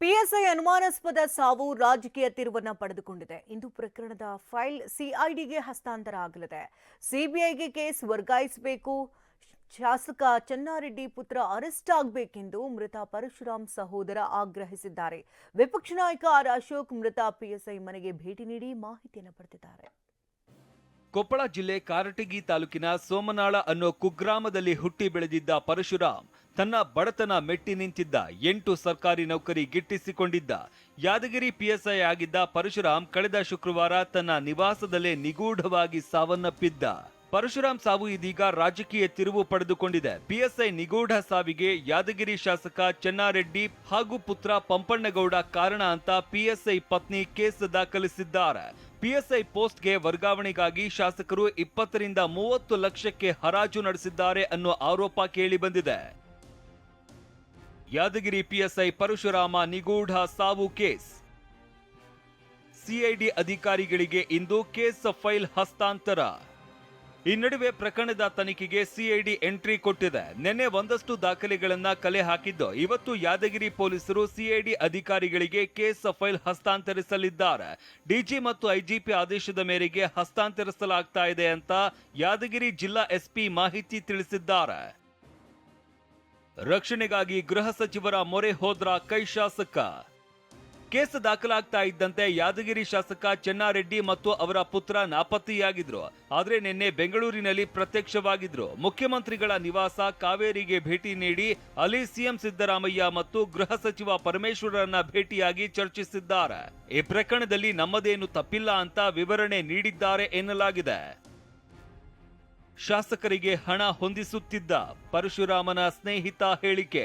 PSI ಅನುಮಾನಾಸ್ಪದ ಸಾವು ರಾಜಕೀಯ ತಿರುವನ್ನ ಪಡೆದುಕೊಂಡಿದೆ. ಇಂದು ಪ್ರಕರಣದ ಫೈಲ್ ಸಿಐಡಿಗೆ ಹಸ್ತಾಂತರ ಆಗಲಿದೆ. ಸಿಬಿಐಗೆ ಕೇಸ್ ವರ್ಗಾಯಿಸಬೇಕು. ಶಾಸಕ ಚನ್ನಾರೆಡ್ಡಿ ಪುತ್ರ ಅರೆಸ್ಟ್ ಆಗಬೇಕೆಂದು ಮೃತ ಪರಶುರಾಮ್ ಸಹೋದರ ಆಗ್ರಹಿಸಿದ್ದಾರೆ. ವಿಪಕ್ಷ ನಾಯಕ ಆರ್ ಅಶೋಕ್ ಮೃತ ಪಿಎಸ್ಐ ಮನೆಗೆ ಭೇಟಿ ನೀಡಿ ಮಾಹಿತಿಯನ್ನು ಪಡೆದಿದ್ದಾರೆ. ಕೊಪ್ಪಳ ಜಿಲ್ಲೆ ಕಾರಟಗಿ ತಾಲೂಕಿನ ಸೋಮನಾಳ ಅನ್ನೋ ಕುಗ್ರಾಮದಲ್ಲಿ ಹುಟ್ಟಿ ಬೆಳೆದಿದ್ದ ಪರಶುರಾಮ್ ತನ್ನ ಬಡತನ ಮೆಟ್ಟಿ ನಿಂತಿದ್ದ ಎಂಟು ಸರ್ಕಾರಿ ನೌಕರಿ ಗಿಟ್ಟಿಸಿಕೊಂಡಿದ್ದ. ಯಾದಗಿರಿ ಪಿಎಸ್ಐ ಆಗಿದ್ದ ಪರಶುರಾಮ್ ಕಳೆದ ಶುಕ್ರವಾರ ತನ್ನ ನಿವಾಸದಲ್ಲೇ ನಿಗೂಢವಾಗಿ ಸಾವನ್ನಪ್ಪಿದ್ದ. ಪರಶುರಾಮ್ ಸಾವು ಇದೀಗ ರಾಜಕೀಯ ತಿರುವು ಪಡೆದುಕೊಂಡಿದೆ. ಪಿಎಸ್ಐ ನಿಗೂಢ ಸಾವಿಗೆ ಯಾದಗಿರಿ ಶಾಸಕ ಚೆನ್ನಾರೆಡ್ಡಿ ಹಾಗೂ ಪುತ್ರ ಪಂಪಣ್ಣಗೌಡ ಕಾರಣ ಅಂತ ಪಿಎಸ್ಐ ಪತ್ನಿ ಕೇಸ್ ದಾಖಲಿಸಿದ್ದಾರೆ. ಪಿಎಸ್ಐ ಪೋಸ್ಟ್ಗೆ ವರ್ಗಾವಣೆಗಾಗಿ ಶಾಸಕರು ಇಪ್ಪತ್ತರಿಂದ ಮೂವತ್ತು ಲಕ್ಷಕ್ಕೆ ಹರಾಜು ನಡೆಸಿದ್ದಾರೆ ಅನ್ನೋ ಆರೋಪ ಕೇಳಿಬಂದಿದೆ. ಯಾದಗಿರಿ ಪಿಎಸ್ಐ ಪರಶುರಾಮ ನಿಗೂಢ ಸಾವು ಕೇಸ್. ಸಿಐಡಿ ಅಧಿಕಾರಿಗಳಿಗೆ ಇಂದು ಕೇಸ್ ಫೈಲ್ ಹಸ್ತಾಂತರ. ಈ ನಡುವೆ ಪ್ರಕರಣದ ತನಿಖೆಗೆ ಸಿಐಡಿ ಎಂಟ್ರಿ ಕೊಟ್ಟಿದೆ. ನಿನ್ನೆ ಒಂದಷ್ಟು ದಾಖಲೆಗಳನ್ನ ಕಲೆ ಹಾಕಿದ್ದು, ಇವತ್ತು ಯಾದಗಿರಿ ಪೊಲೀಸರು ಸಿಐಡಿ ಅಧಿಕಾರಿಗಳಿಗೆ ಕೇಸ್ ಫೈಲ್ ಹಸ್ತಾಂತರಿಸಲಿದ್ದಾರೆ. ಡಿಜಿ ಮತ್ತು ಐಜಿಪಿ ಆದೇಶದ ಮೇರೆಗೆ ಹಸ್ತಾಂತರಿಸಲಾಗ್ತಾ ಇದೆ ಅಂತ ಯಾದಗಿರಿ ಜಿಲ್ಲಾ ಎಸ್ಪಿ ಮಾಹಿತಿ ತಿಳಿಸಿದ್ದಾರೆ. ರಕ್ಷಣೆಗಾಗಿ ಗೃಹ ಸಚಿವರ ಮೊರೆ ಹೋದ್ರ ಕೈ ಶಾಸಕ. ಕೇಸ್ ದಾಖಲಾಗ್ತಾ ಇದ್ದಂತೆ ಯಾದಗಿರಿ ಶಾಸಕ ಚೆನ್ನಾರೆಡ್ಡಿ ಮತ್ತು ಅವರ ಪುತ್ರ ನಾಪತ್ತೆಯಾಗಿದ್ರು. ಆದರೆ ನಿನ್ನೆ ಬೆಂಗಳೂರಿನಲ್ಲಿ ಪ್ರತ್ಯಕ್ಷವಾಗಿದ್ರು. ಮುಖ್ಯಮಂತ್ರಿಗಳ ನಿವಾಸ ಕಾವೇರಿಗೆ ಭೇಟಿ ನೀಡಿ ಅಲ್ಲಿ ಸಿಎಂ ಸಿದ್ದರಾಮಯ್ಯ ಮತ್ತು ಗೃಹ ಸಚಿವ ಪರಮೇಶ್ವರನ್ನ ಭೇಟಿಯಾಗಿ ಚರ್ಚಿಸಿದ್ದಾರೆ. ಈ ಪ್ರಕರಣದಲ್ಲಿ ನಮ್ಮದೇನು ತಪ್ಪಿಲ್ಲ ಅಂತ ವಿವರಣೆ ನೀಡಿದ್ದಾರೆ ಎನ್ನಲಾಗಿದೆ. ಶಾಸಕರಿಗೆ ಹಣ ಹೊಂದಿಸುತ್ತಿದ್ದ ಪರಶುರಾಮನ ಸ್ನೇಹಿತ ಹೇಳಿಕೆ.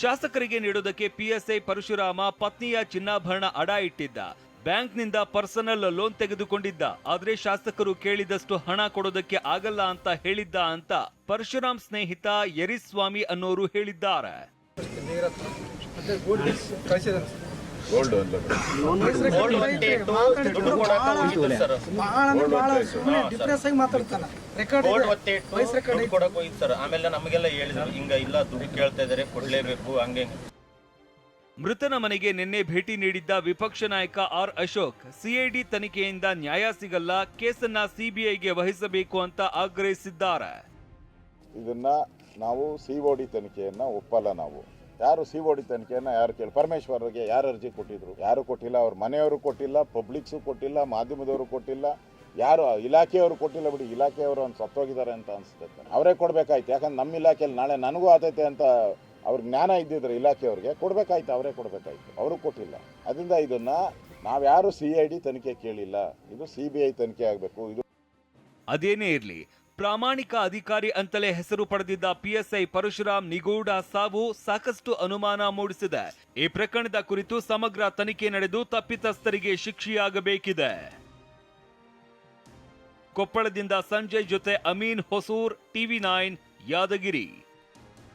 ಶಾಸಕರಿಗೆ ನೀಡೋದಕ್ಕೆ ಪಿಎಸ್ಐ ಪರಶುರಾಮ ಪತ್ನಿಯ ಚಿನ್ನಾಭರಣ ಅಡ ಇಟ್ಟಿದ್ದ. ಬ್ಯಾಂಕ್ನಿಂದ ಪರ್ಸನಲ್ ಲೋನ್ ತೆಗೆದುಕೊಂಡಿದ್ದ. ಆದರೆ ಶಾಸಕರು ಕೇಳಿದಷ್ಟು ಹಣ ಕೊಡೋದಕ್ಕೆ ಆಗಲ್ಲ ಅಂತ ಹೇಳಿದ್ದ ಅಂತ ಪರಶುರಾಮ್ ಸ್ನೇಹಿತ ಯರಿಸ್ವಾಮಿ ಅನ್ನೋರು ಹೇಳಿದ್ದಾರೆ. ಗೋಲ್ಡ್ ಡಿಪ್ರೆಸ್ ಆಗಿ ಮಾತಾಡ್ತಾನ. ರೆಕಾರ್ಡ್ ಒತ್ತೆ ಇಟ್ಟು ರೆಕಾರ್ಡ್ ದುಡ್ಡು ಕೊಡಕ್ ಹೋಗಿದ್ ಸರ್ ಆಮೇಲೆ ನಮಗೆಲ್ಲ ಹೇಳಿದ್ರು ಹಿಂಗ ಇಲ್ಲ ದುಡ್ಡು ಕೇಳ್ತಾ ಇದಾರೆ ಕೊಡ್ಲೇಬೇಕು ಹಂಗೆ ಮೃತನ ಮನೆಗೆ ನಿನ್ನೆ ಭೇಟಿ ನೀಡಿದ್ದ ವಿಪಕ್ಷ ನಾಯಕ ಆರ್ ಅಶೋಕ್ ಸಿಐಡಿ ತನಿಖೆಯಿಂದ ನ್ಯಾಯ ಸಿಗಲ್ಲ ಕೇಸನ್ನ ಸಿಬಿಐಗೆ ವಹಿಸಬೇಕು ಅಂತ ಆಗ್ರಹಿಸಿದ್ದಾರೆ. ಇದನ್ನ ನಾವು ಸಿಒಡಿ ಒ ಡಿ ತನಿಖೆಯನ್ನ ಒಪ್ಪಲ್ಲ ನಾವು. ಯಾರು ಸಿ ಒ ಡಿ ತನಿಖೆಯನ್ನ ಯಾರು ಕೇಳಿ, ಪರಮೇಶ್ವರ್ಗೆ ಯಾರು ಅರ್ಜಿ ಕೊಟ್ಟಿದ್ರು? ಯಾರು ಕೊಟ್ಟಿಲ್ಲ, ಅವ್ರ ಮನೆಯವರು ಕೊಟ್ಟಿಲ್ಲ, ಪಬ್ಲಿಕ್ಸು ಕೊಟ್ಟಿಲ್ಲ, ಮಾಧ್ಯಮದವರು ಕೊಟ್ಟಿಲ್ಲ, ಯಾರು, ಇಲಾಖೆಯವರು ಕೊಟ್ಟಿಲ್ಲ ಬಿಡಿ, ಇಲಾಖೆಯವರು ಒಂದು ಸತ್ತೋಗಿದ್ದಾರೆ ಅಂತ ಅನ್ಸುತ್ತೆ ಅವರೇ ಕೊಡ್ಬೇಕಾಯ್ತು, ಯಾಕಂದ್ರೆ ನಮ್ಮ ಇಲಾಖೆಯಲ್ಲಿ ನಾಳೆ ನನಗೂ ಆತೈತೆ ಅಂತ ಅವ್ರ ಜ್ಞಾನ ಇದ್ದಿದ್ರೆ ಇಲಾಖೆಯವ್ರಿಗೆ ಕೊಡ್ಬೇಕಾಯ್ತು, ಅವರೇ ಕೊಡಬೇಕಾಯ್ತು, ಅವರು ಕೊಟ್ಟಿಲ್ಲ. ಅದರಿಂದ ಇದನ್ನ ನಾವ್ಯಾರು ಸಿ ಐ ಡಿ ತನಿಖೆ ಕೇಳಿಲ್ಲ, ಇದು ಸಿ ಬಿ ಐ ತನಿಖೆ ಆಗಬೇಕು, ಇದು ಅದೇನೇ ಇರ್ಲಿ ಪ್ರಾಮಾಣಿಕ ಅಧಿಕಾರಿ ಅಂತಲೇ ಹೆಸರು ಪಡೆದಿದ್ದ ಪಿಎಸ್ಐ ಪರಶುರಾಮ್ ನಿಗೂಢ ಸಾವು ಸಾಕಷ್ಟು ಅನುಮಾನ ಮೂಡಿಸಿದೆ. ಈ ಪ್ರಕರಣದ ಕುರಿತು ಸಮಗ್ರ ತನಿಖೆ ನಡೆದು ತಪ್ಪಿತಸ್ಥರಿಗೆ ಶಿಕ್ಷೆಯಾಗಬೇಕಿದೆ. ಕೊಪ್ಪಳದಿಂದ ಸಂಜಯ್ ಜೊತೆ ಅಮೀನ್ ಹೊಸೂರ್, ಟಿವಿ ನೈನ್ ಯಾದಗಿರಿ.